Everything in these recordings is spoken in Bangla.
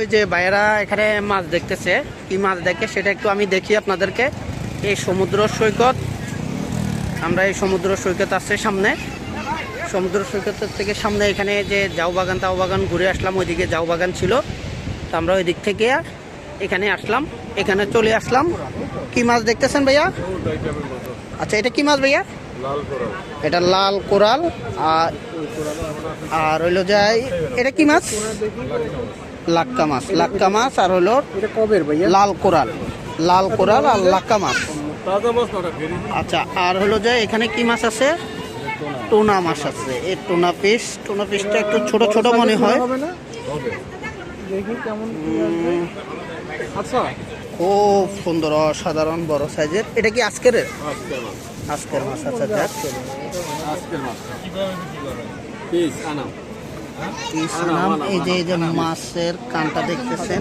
ওই যে ভাইয়েরা এখানে মাছ দেখতেছে, কি মাছ দেখে সেটা একটু আমি দেখি আপনাদেরকে। এই সমুদ্র সৈকত, আমরা এই সমুদ্র সৈকত আছে সামনে। সমুদ্র সৈকতের থেকে সামনে এখানে যে জাউ বাগান, তাও বাগান ঘুরে আসলাম, ওইদিকে জাউ বাগান ছিল। তো আমরা ওই দিক থেকে এখানে আসলাম, এখানে চলে আসলাম। কি মাছ দেখতেছেন ভাইয়া? আচ্ছা এটা কি মাছ ভাইয়া? এটা লাল কোরাল, আর আর হইল যাই এটা কি মাছ? লাক্কা মাছ। লাক্কা মাছ আর হইল এটা কবের ভাইয়া? লাল কোরাল। লাল কোরাল আর লাক্কা মাছ। আচ্ছা আর হলো যে এখানে কি মাছ আছে? টোনা মাছ আছে। এই টোনা পিস টোনা পিসটা একটু ছোট ছোট মনে হয়। হবে না? হবে। দেখি কেমন কি আসবে। আচ্ছা। খুব সুন্দর অসাধারণ বড় সাইজের। এটা কি আজকের? আজকের মাছ। আজকের মাছ আচ্ছা আজকের মাছ। এই যে এই যে মাছের কানটা দেখতেছেন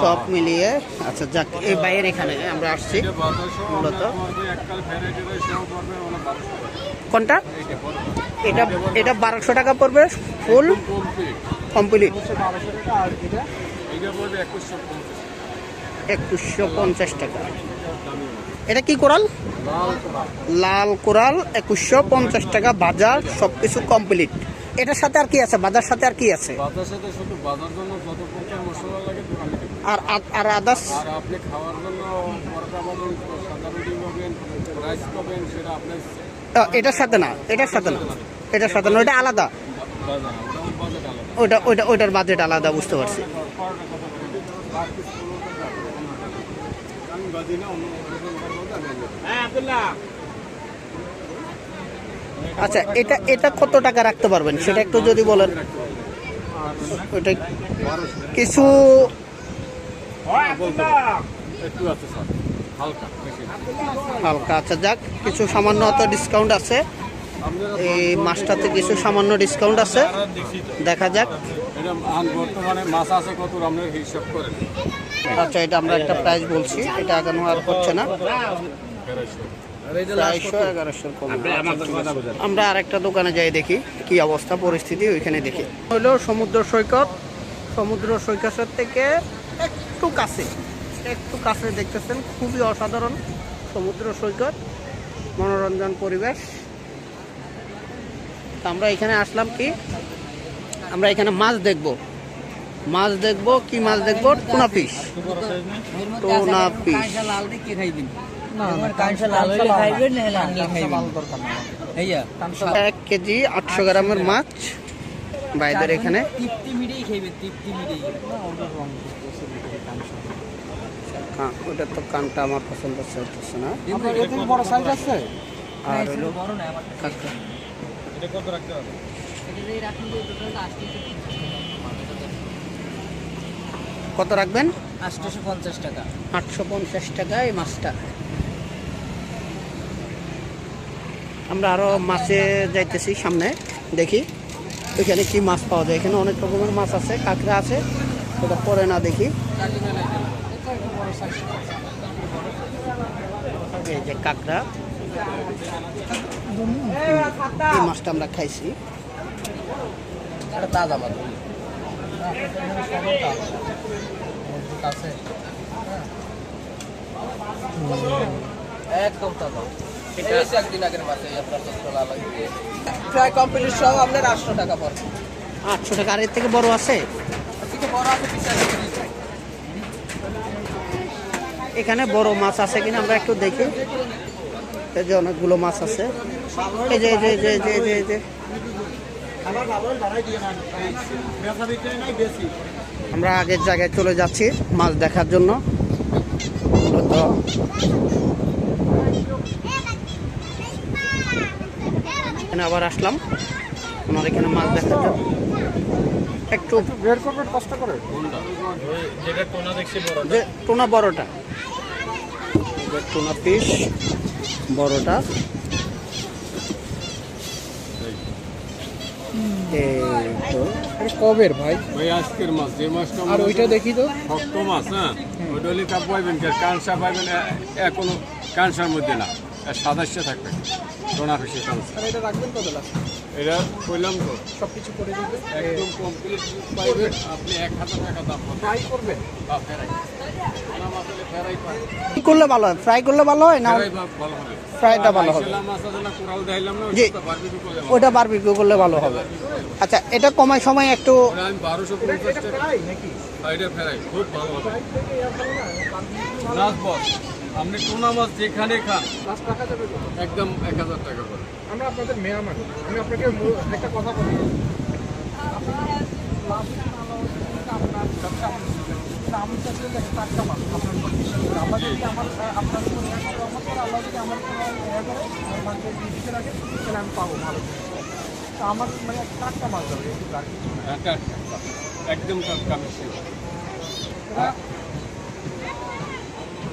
সব মিলিয়ে। আচ্ছা যাক এই বাইরের এখানে আমরা আসছি মূলত। কোনটা? এটা এটা বারোশো টাকা পড়বে ফুল কমপ্লিট। একুশশো পঞ্চাশ টাকা। এটা কি কোরাল? লাল কোরাল। একুশশো পঞ্চাশ টাকা বাজার সব কিছু কমপ্লিট। এটার সাথে আর কি আছে? বাজার সাথে আর কি আছে? বাজার সাথে শুধু বাজার জন্য যত প্রকার মশলা লাগে দোকানে আর আর- আদার্স আর আপনি খাওয়ার জন্য পরোটা পাবেন সাদা রুটি পাবেন রাইস পাবেন সেটা আপনার এটার সাথে না এটার সাথে না। এটার সাথে না আলাদা ওটা আলাদা। ওইটা ওইটা ওইটার বাজেট আলাদা বুঝতে পারছি। পরোটা কথা বলবেন পাঁচ পিস পনেরো টাকা আমি বাজি না অন্য হ্যাঁ আব্দুল্লাহ আচ্ছা এটা এটা কত টাকা রাখতে পারবেন? সেটা একটু যদি বলেন। কিছু হালকা আচ্ছা যাক, কিছু সামান্য অত ডিসকাউন্ট আছে। এই মাছটাতে কিছু সামান্য ডিসকাউন্ট আছে। দেখা যাক। আচ্ছা এটা আমরা একটা প্রাইস বলছি, এটা এখনও আর হচ্ছে না। আমরা আরেকটা দোকানে যাই দেখি কি অবস্থা পরিস্থিতি ওইখানে দেখি। হলো সমুদ্র সৈকত। সমুদ্র সৈকতের থেকে একটু কাছে একটু কাছে দেখতেছেন খুবই অসাধারণ সমুদ্র সৈকত মনোরঞ্জন পরিবেশ। তা আমরা এখানে আসলাম কি? আমরা এখানে মাছ দেখব। মাছ দেখব কি মাছ দেখব? টুনা পিস টোনা পিস এক কেজি আটশো গ্রামের মাছ বাইদের এখানে? ওটা তো কানটা আমার পছন্দ হচ্ছে না। বড় সাইজ আছে? আর হলো বড় না আমার কাঁকড়া। এটা কত রাখতে হবে? কত রাখবেন? আটশোশো পঞ্চাশ টাকা। আটশো পঞ্চাশ টাকা এই মাছটা। আমরা আরও মাছে যাইতেছি সামনে, দেখি। এখানে কি মাছ পাওয়া যায়? এখানে অনেক রকমের মাছ আছে, কাঁকড়া আছে, ওটা পরে না দেখি। এই যে কাঁকড়া। এই মাছটা আমরা খাইছি। মাছ। একদম তাজা। একদিন আগের আপনার কমপ্লিট সব আপনার আটশো টাকা পড়বে আটশো টাকা আর এর থেকে বড় আছে? বড় আছে এখানে বড় মাছ আছে কিনা আমরা একটু দেখি। এই যে অনেকগুলো মাছ আছে। এই যে যে যে যে যে যে। আমরা আগের জায়গায় চলে যাচ্ছি মাছ দেখার জন্য। মূলত এখানে আবার আসলাম। আমার এখানে মাছ জন্য একটু বের করবেন কষ্ট করে? যে টোনা বড়টা। টোনা পিস বড়টা। এই তো। কবের ভাই? ভাই আজকের মাছ যে মাছটা আর ওইটা দেখি তো। শক্ত মাছ হ্যাঁ? ওইটা হলে কাপ পাইবেন কে কাঁসা পাইবেন এখনও কাঁসার মধ্যে না। সাদাশে থাকবে। সোনা ফিসে কাঁসা এটা রাখবেন কত এটা কইলাম তো। সব কিছু করে দিবে একদম কমপ্লিট পাইবেন আপনি এক হাজার টাকা দাম ট্রাই করবেন? বা ফেরাই। ফেরাই করলে ভালো হয়? ফ্রাই করলে ভালো হয় না? ফেরাই ভালো ভালো হবে। ফ্রাইটা ভালো হবে। ওটা বারবিকিউ করলে ভালো হবে। আচ্ছা এটা কমায় সময় একটু বারোশো আপনি টুনা মাছ যেখানে খান? একদম এক হাজার টাকা করে আমরা আপনাদের মেহমান আমি আপনাকে একটা কথা বলি আমার আমি চাচ্ছি একটা মাছ আপনার যদি আমার আপনার উপর করে, করে, আল্লাহ যদি আমার উপর ইয়া করে, আমার মাছকে দিতে রাখে, তাহলে আমি পাবো ভালো। আমার মানে টাটকা মাছ যাবে একটু একদম টাটকা এটা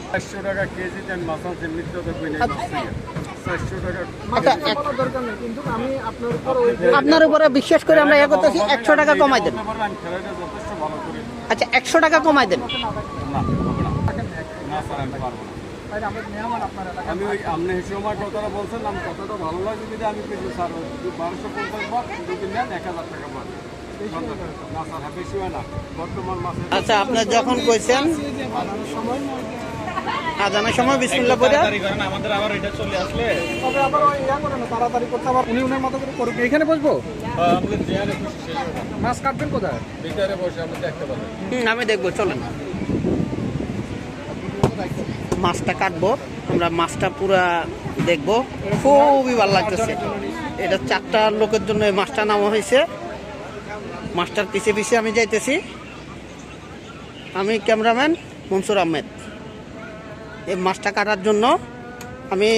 চারশো টাকা কেজি দেন মাছ আছে মৃত্যু দেখবেন এই চারশো টাকা আচ্ছা, আমি আপনার উপর উপরে বিশ্বাস করে আমরা ইয়ে করতেছি একশো টাকা কমাই দেন। আচ্ছা একশো টাকা কমাই দেন। আমি আপনার ওই আপনি এই কথাটা বলছেন আমি কথাটা ভালো লাগে যদি আমি কিছু স্যার বারোশো পঞ্চাশ বার যদি নেন এক হাজার টাকা বার না স্যার বেশি বর্তমান মাসে আচ্ছা আপনি যখন কইছেন আজানের সময় বিসমিল্লা পড়ে তবে আবার ওই ইয়া করে না তাড়াতাড়ি করতে আবার উনি উনার মতো করে করুক। এখানে বসবো। মাছ কাটবেন কোথায়? ভিতরে বসে আপনি দেখতে পাবেন আমি দেখব চলেন। মাছটা কাটবো আমরা মাছটা পুরা দেখব। খুবই ভালো লাগতেছে। এটা চারটা লোকের জন্য এই মাছটা নামা হয়েছে। মাছটার পিছে পিছে আমি যাইতেছি। আমি ক্যামেরাম্যান মনসুর আহমেদ। এই মাছটা কাটার জন্য আমি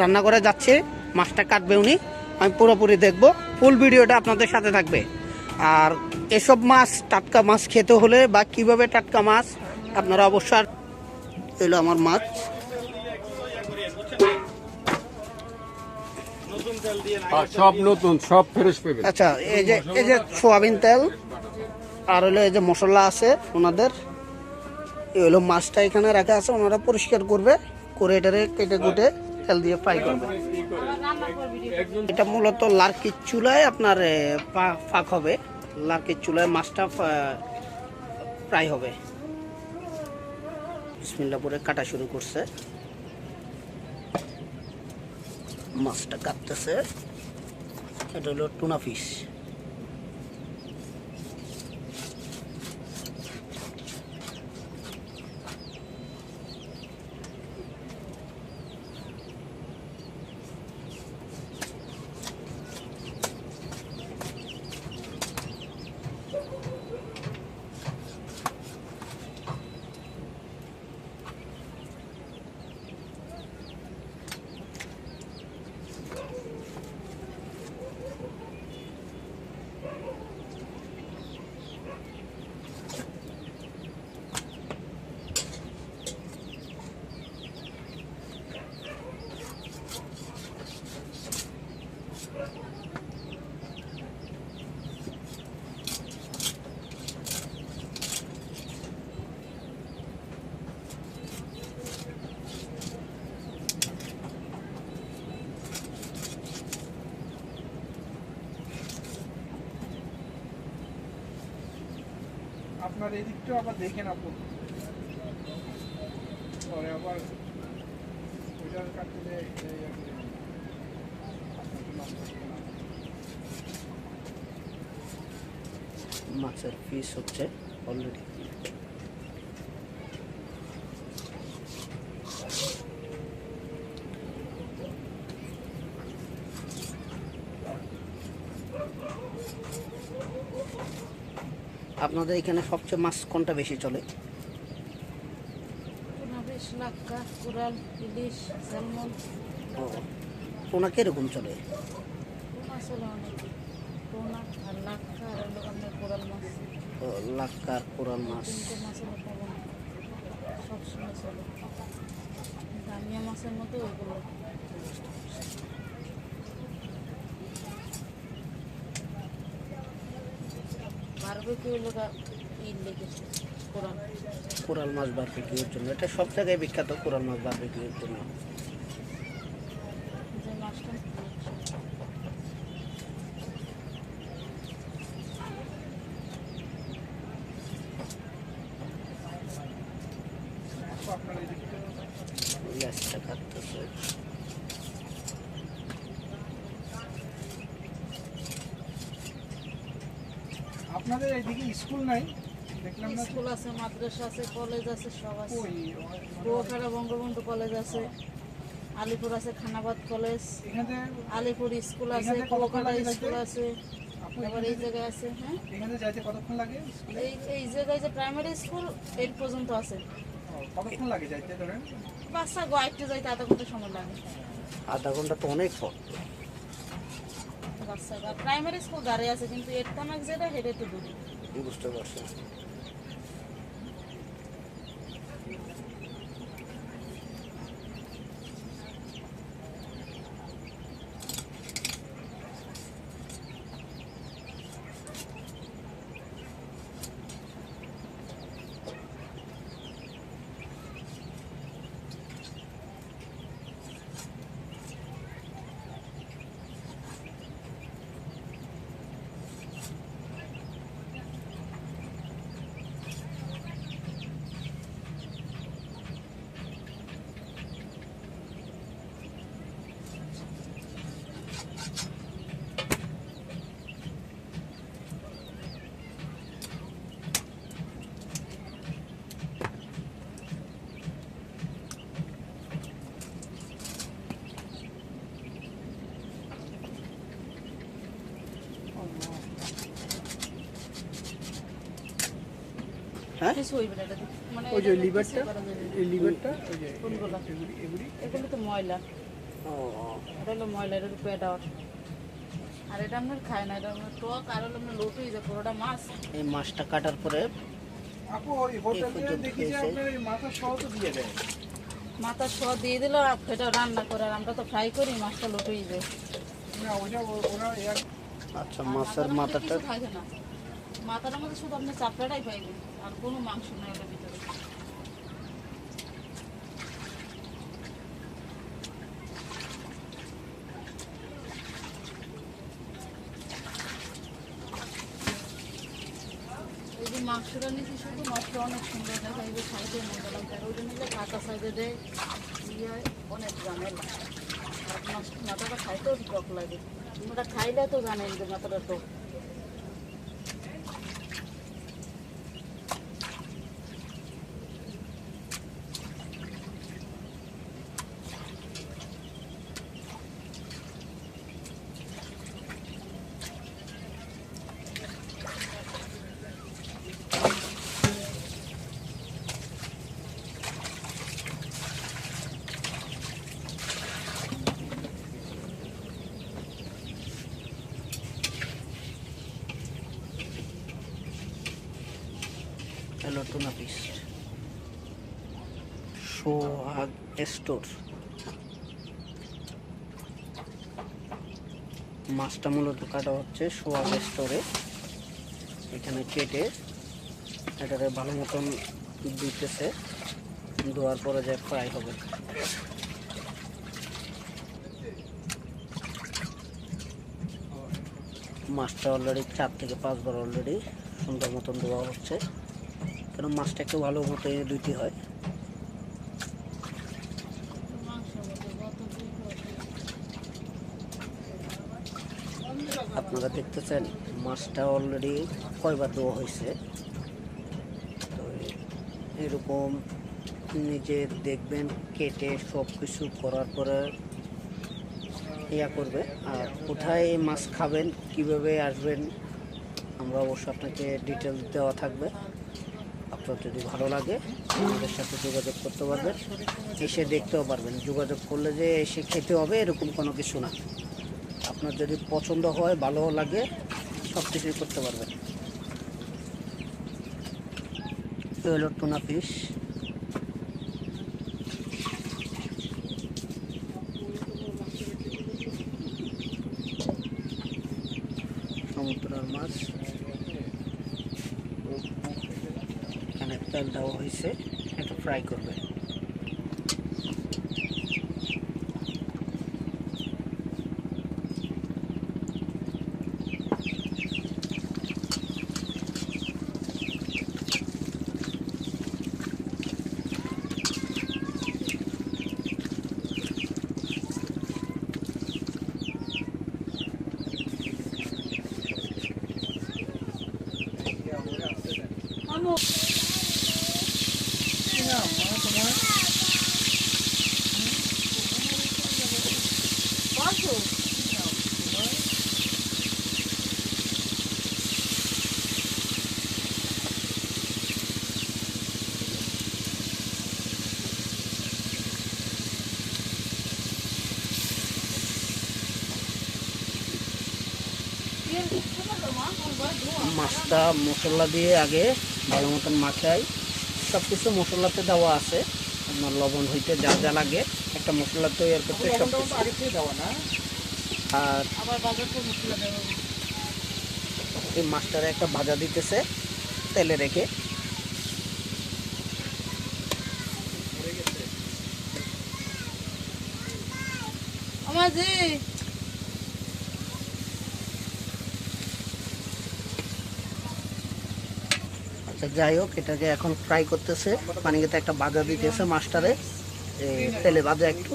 রান্না করে যাচ্ছি। মাছটা কাটবে উনি। আমি পুরোপুরি দেখব। ফুল ভিডিওটা আপনাদের সাথে থাকবে। আর এসব মাছ টাটকা মাছ খেতে হলে বা কীভাবে টাটকা মাছ আপনারা অবশ্যই এলো আমার মাছ। আর সব নতুন সব ফ্রেশ পাবেন। আচ্ছা এই যে এই যে সোয়াবিন তেল আর হলো এই যে মশলা আছে ওনাদের। এই হলো মাছটা এখানে রাখা আছে, ওনারা পরিষ্কার করবে, করে এটারে কেটে কুটে তেল দিয়ে ফ্রাই করবে। এটা মূলত লার্কির চুলায় আপনার ফাঁক হবে। লার্কির চুলায় মাছটা ফ্রাই হবে। বিসমিল্লা পরে কাটা শুরু করছে। মাছটা কাটতেছে। এটা হলো টুনা ফিশ। আপনার এই দিকটাও আবার দেখেন আপনি পরে আবার ওইটার কাটতে মাছের পিস হচ্ছে অলরেডি আপনাদের এখানে সবচেয়ে মাছ কোনটা বেশি চলে? ও পোনা কীরকম চলে? কোরাল মাছ। ও, লাক্কার কোরাল মাছ। তিনটে মাছ হলো পাবো সবসময় চলে। দামিয়া মাছের মতো ওইগুলো বারবিকিউ লোকা ই লেগেছে কোরাল মাছ বারবিকিউর জন্য এটা সব জায়গায় বিখ্যাত কোরাল মাছ বারবিকিউর জন্য যে মাছটা আপনার এদিকে লেজটা কাটতেছে আপনাদের এইদিকে স্কুল নাই? দেখলাম না স্কুল আছে মাদ্রাসা আছে কলেজ আছে সব আছে। ওই কুয়াখাড়া বঙ্গবন্ধু কলেজ আছে আলিপুর আছে খানাবাদ কলেজ আলিপুর স্কুল আছে কুয়াকাটা স্কুল আছে আপু এই জায়গায় আছে হ্যাঁ? এখানে যাইতে কতক্ষণ লাগে এই এই জায়গায় যে প্রাইমারি স্কুল এইট পর্যন্ত আছে। কতক্ষণ লাগে যাইতে ধরেন? বাচ্চা গোয়াইটে যাইতে আধা ঘণ্টা সময় লাগে। আধা ঘণ্টা তো অনেক পর বাচ্চা প্রাইমারি স্কুল দাঁড়িয়ে আছে, কিন্তু এর তামাক যেটা হেঁটে একটু দূরে বুঝতে পারছি হ্যাঁ? কিছু হইবে না মানে ওই যে লিভারটা কিছুই করা যাবে না। এই লিভারটা ওই যে কোনগুলো? এগুলি এগুলি। এগুলো তো ময়লা। ও এটা হলো ময়লা এটা পেট আউট আর এটা আপনার খায় না এটা আপনার টক আর হলো আপনার লোট হয়ে যায় পুরোটা মাছ। এই মাছটা কাটার পরে আপু ওই হোটেলে দেখি যে আপনার এই মাথা সহ তো দিয়ে দেয় মাথা শ দিয়ে দিল আর এটা রান্না করে আর আমরা তো ফ্রাই করি মাছটা লোট হয়ে যায়। না ওরা আচ্ছা মাছের মাথাটা থাকে না। মাথাটার মধ্যে শুধু আপনি চাপড়াটাই পাইবেন আর কোনো মাংস নেই ওটার ভিতরে। মাংসটা নিচে শুধু মাছটা অনেক সুন্দর দেখা, এই যে সাইডে মজা লাগবে। আর ওইটা নিলে কাঁচা সাইডে দেয় ইয়ে অনেক ঝামেলা আর মাছ- মাথাটা খাইতেও টক লাগে। ওটা খাইলে তো জানেন যে মাথাটা টক টুনা পিস সোহাগ স্টোর মাছটা মূলত কাটা হচ্ছে সোহাগ স্টোরে এখানে কেটে এটাকে ভালো মতন দিতেছে। ধোয়ার পরে যে ফ্রাই হবে। মাছটা অলরেডি চার থেকে পাঁচবার অলরেডি সুন্দর মতন ধোয়া হচ্ছে। কারণ মাছটা একটু ভালো মতো দুইটি হয়। আপনারা দেখতেছেন, মাছটা অলরেডি কয়বার দেওয়া হয়েছে। তো এরকম নিজে দেখবেন, কেটে সব কিছু করার পরে ইয়া করবে। আর কোথায় মাছ খাবেন, কীভাবে আসবেন, আমরা অবশ্য আপনাকে ডিটেলস দেওয়া থাকবে। আপনার যদি ভালো লাগে, আমাদের সাথে যোগাযোগ করতে পারবেন। এসে দেখতেও পারবেন, যোগাযোগ করলে যে এসে খেতে হবে, এরকম কোনো কিছু না। আপনার যদি পছন্দ হয়, ভালো লাগে, সব কিছুই করতে পারবেন। হলো টুনা পিস সমুদ্রের মাছ এখানে তেল দেওয়া হয়েছে এটা ফ্রাই করবে মাছটা মশলা দিয়ে আগে ভালো মতন মাখাই। সব কিছু মশলাতে দেওয়া আছে। আপনার লবণ হইতে যা যা লাগে। একটা মশলা তৈরি করতে সব আর। এই মাছটারে একটা ভাজা দিতেছে তেলে রেখে। আমার আচ্ছা যাই হোক, এটাকে এখন ফ্রাই করতেছে। পানিতে একটা ভাজা দিতেছে মাছটারে এই তেলে বাজা একটু।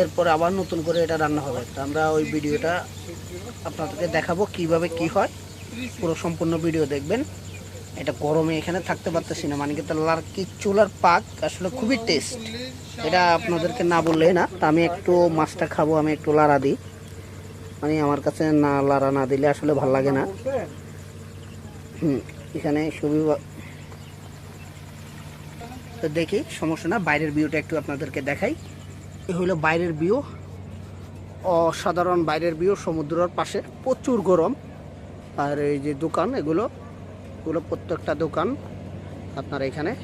এরপরে আবার নতুন করে এটা রান্না হবে। তো আমরা ওই ভিডিওটা আপনাদেরকে দেখাবো কীভাবে কি হয়। পুরো সম্পূর্ণ ভিডিও দেখবেন। এটা গরমে এখানে থাকতে পারতেছি না। মানে কি লার কি চুলার পাক আসলে খুবই টেস্ট এটা আপনাদেরকে না বললে না। তা আমি একটু মাছটা খাব, আমি একটু লাড়া দিই। মানে আমার কাছে না, লাড়া না দিলে আসলে ভালো লাগে না। হুম। এখানে বা- তো দেখি, সমস্যা না, বাইরের ভিউটা একটু আপনাদেরকে দেখাই। এ হইল বাইরের ভিউ, অসাধারণ বাইরের ভিউ, সমুদ্রের পাশে প্রচুর গরম। আর এই যে দোকান, এগুলো এগুলো প্রত্যেকটা দোকান আপনার এখানে।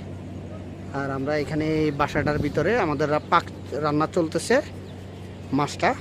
আর আমরা এখানে বাসাটার ভিতরে আমাদের পাক রান্না চলতেছে, মাছটা।